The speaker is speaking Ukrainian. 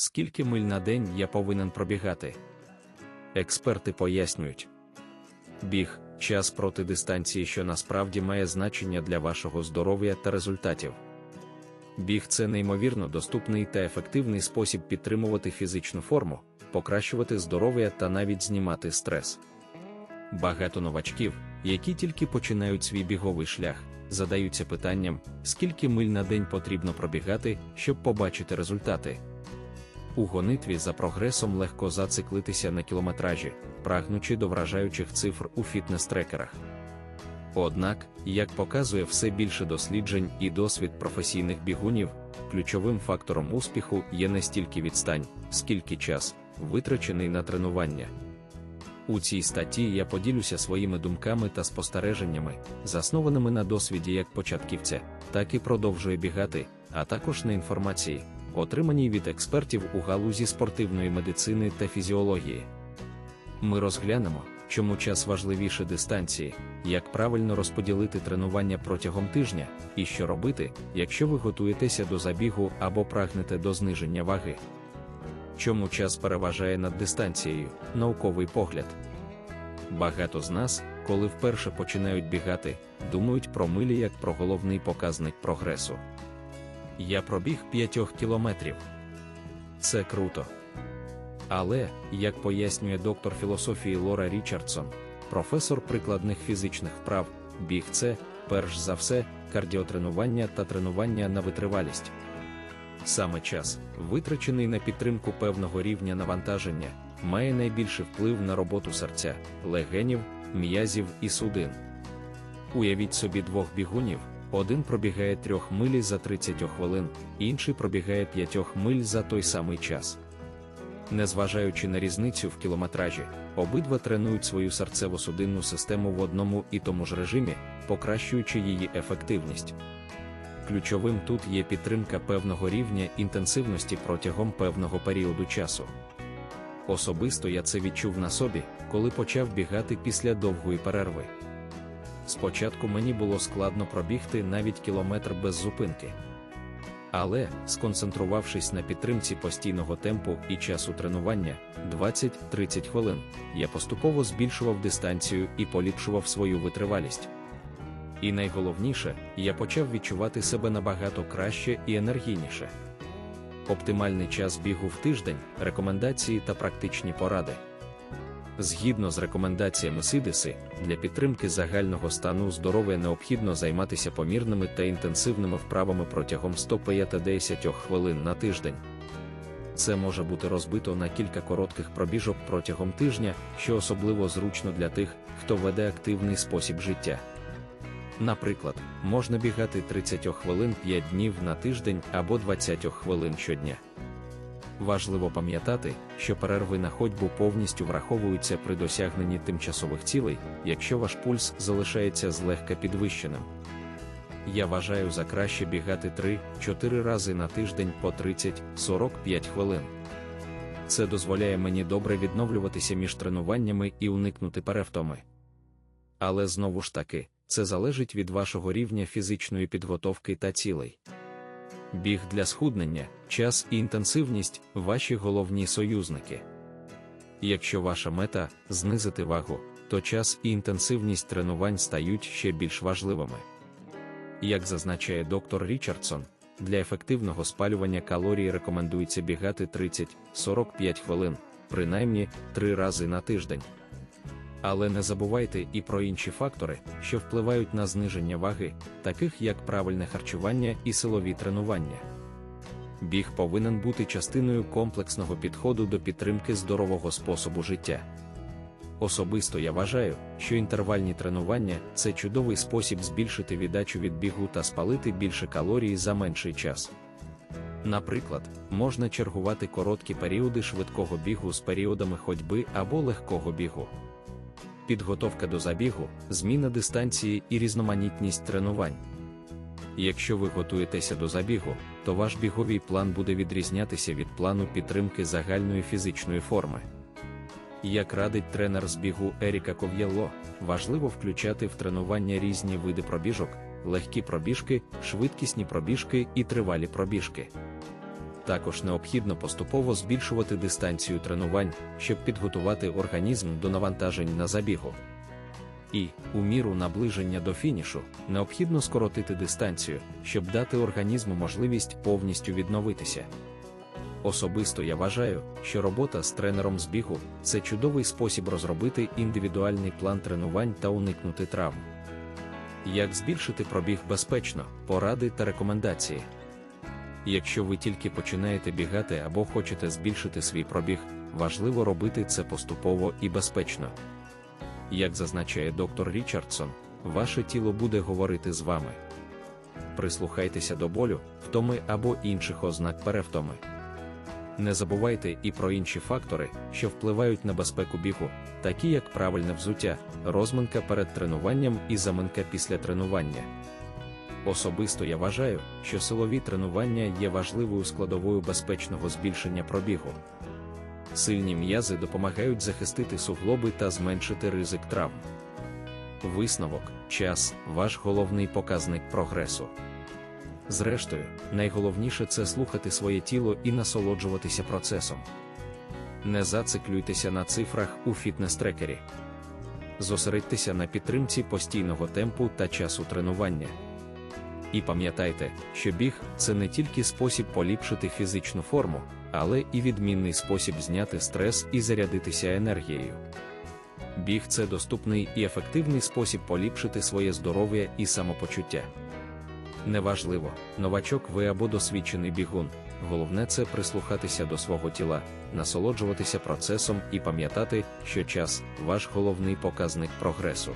Скільки миль на день я повинен пробігати? Експерти пояснюють. Біг час проти дистанції, що насправді має значення для вашого здоров'я та результатів. Біг це неймовірно доступний та ефективний спосіб підтримувати фізичну форму, покращувати здоров'я та навіть знімати стрес. Багато новачків, які тільки починають свій біговий шлях, задаються питанням, скільки миль на день потрібно пробігати, щоб побачити результати. У гонитві за прогресом легко зациклитися на кілометражі, прагнучи до вражаючих цифр у фітнес-трекерах. Однак, як показує все більше досліджень і досвід професійних бігунів, ключовим фактором успіху є не стільки відстань, скільки час, витрачений на тренування. У цій статті я поділюся своїми думками та спостереженнями, заснованими на досвіді як початківця, так і продовжує бігати, а також на інформації, отриманій від експертів у галузі спортивної медицини та фізіології. Ми розглянемо, чому час важливіше дистанції, як правильно розподілити тренування протягом тижня, і що робити, якщо ви готуєтеся до забігу або прагнете до зниження ваги. Чому час переважає над дистанцією, науковий погляд. Багато з нас, коли вперше починають бігати, думають про милі як про головний показник прогресу. Я пробіг 5 кілометрів. Це круто. Але, як пояснює доктор філософії Лора Річардсон, професор прикладних фізичних вправ, біг це, перш за все, кардіотренування та тренування на витривалість. Саме час, витрачений на підтримку певного рівня навантаження, має найбільший вплив на роботу серця, легенів, м'язів і судин. Уявіть собі двох бігунів. Один пробігає трьох милі за 30 хвилин, інший пробігає 5 миль за той самий час. Незважаючи на різницю в кілометражі, обидва тренують свою серцево-судинну систему в одному і тому ж режимі, покращуючи її ефективність. Ключовим тут є підтримка певного рівня інтенсивності протягом певного періоду часу. Особисто я це відчув на собі, коли почав бігати після довгої перерви. Спочатку мені було складно пробігти навіть кілометр без зупинки. Але, сконцентрувавшись на підтримці постійного темпу і часу тренування 20-30 хвилин, я поступово збільшував дистанцію і поліпшував свою витривалість. І найголовніше, я почав відчувати себе набагато краще і енергійніше. Оптимальний час бігу в тиждень, рекомендації та практичні поради. Згідно з рекомендаціями Сидиси, для підтримки загального стану здоров'я необхідно займатися помірними та інтенсивними вправами протягом 150 хвилин на тиждень. Це може бути розбито на кілька коротких пробіжок протягом тижня, що особливо зручно для тих, хто веде активний спосіб життя. Наприклад, можна бігати 30 хвилин 5 днів на тиждень або 20 хвилин щодня. Важливо пам'ятати, що перерви на ходьбу повністю враховуються при досягненні тимчасових цілей, якщо ваш пульс залишається злегка підвищеним. Я вважаю за краще бігати 3-4 рази на тиждень по 30-45 хвилин. Це дозволяє мені добре відновлюватися між тренуваннями і уникнути перевтоми. Але знову ж таки, це залежить від вашого рівня фізичної підготовки та цілей. Біг для схуднення, час і інтенсивність ваші головні союзники. Якщо ваша мета знизити вагу, то час і інтенсивність тренувань стають ще більш важливими. Як зазначає доктор Річардсон, для ефективного спалювання калорій рекомендується бігати 30-45 хвилин, принаймні 3 рази на тиждень. Але не забувайте і про інші фактори, що впливають на зниження ваги, таких як правильне харчування і силові тренування. Біг повинен бути частиною комплексного підходу до підтримки здорового способу життя. Особисто я вважаю, що інтервальні тренування це чудовий спосіб збільшити віддачу від бігу та спалити більше калорій за менший час. Наприклад, можна чергувати короткі періоди швидкого бігу з періодами ходьби або легкого бігу підготовка до забігу, зміна дистанції і різноманітність тренувань. Якщо ви готуєтеся до забігу, то ваш біговий план буде відрізнятися від плану підтримки загальної фізичної форми. Як радить тренер з бігу Еріка Ков'єлло, важливо включати в тренування різні види пробіжок, легкі пробіжки, швидкісні пробіжки і тривалі пробіжки. Також необхідно поступово збільшувати дистанцію тренувань, щоб підготувати організм до навантажень на забігу. І, у міру наближення до фінішу, необхідно скоротити дистанцію, щоб дати організму можливість повністю відновитися. Особисто я вважаю, що робота з тренером з бігу це чудовий спосіб розробити індивідуальний план тренувань та уникнути травм. Як збільшити пробіг безпечно, поради та рекомендації. Якщо ви тільки починаєте бігати або хочете збільшити свій пробіг, важливо робити це поступово і безпечно. Як зазначає доктор Річардсон, ваше тіло буде говорити з вами. Прислухайтеся до болю, втоми або інших ознак перевтоми. Не забувайте і про інші фактори, що впливають на безпеку бігу, такі як правильне взуття, розминка перед тренуванням і заминка після тренування. Особисто я вважаю, що силові тренування є важливою складовою безпечного збільшення пробігу. Сильні м'язи допомагають захистити суглоби та зменшити ризик травм. Висновок, час ваш головний показник прогресу. Зрештою, найголовніше це слухати своє тіло і насолоджуватися процесом. Не зациклюйтеся на цифрах у фітнес-трекері. Зосередьтеся на підтримці постійного темпу та часу тренування. І пам'ятайте, що біг це не тільки спосіб поліпшити фізичну форму, але і відмінний спосіб зняти стрес і зарядитися енергією. Біг це доступний і ефективний спосіб поліпшити своє здоров'я і самопочуття. Неважливо, новачок ви або досвідчений бігун, головне це прислухатися до свого тіла, насолоджуватися процесом і пам'ятати, що час ваш головний показник прогресу.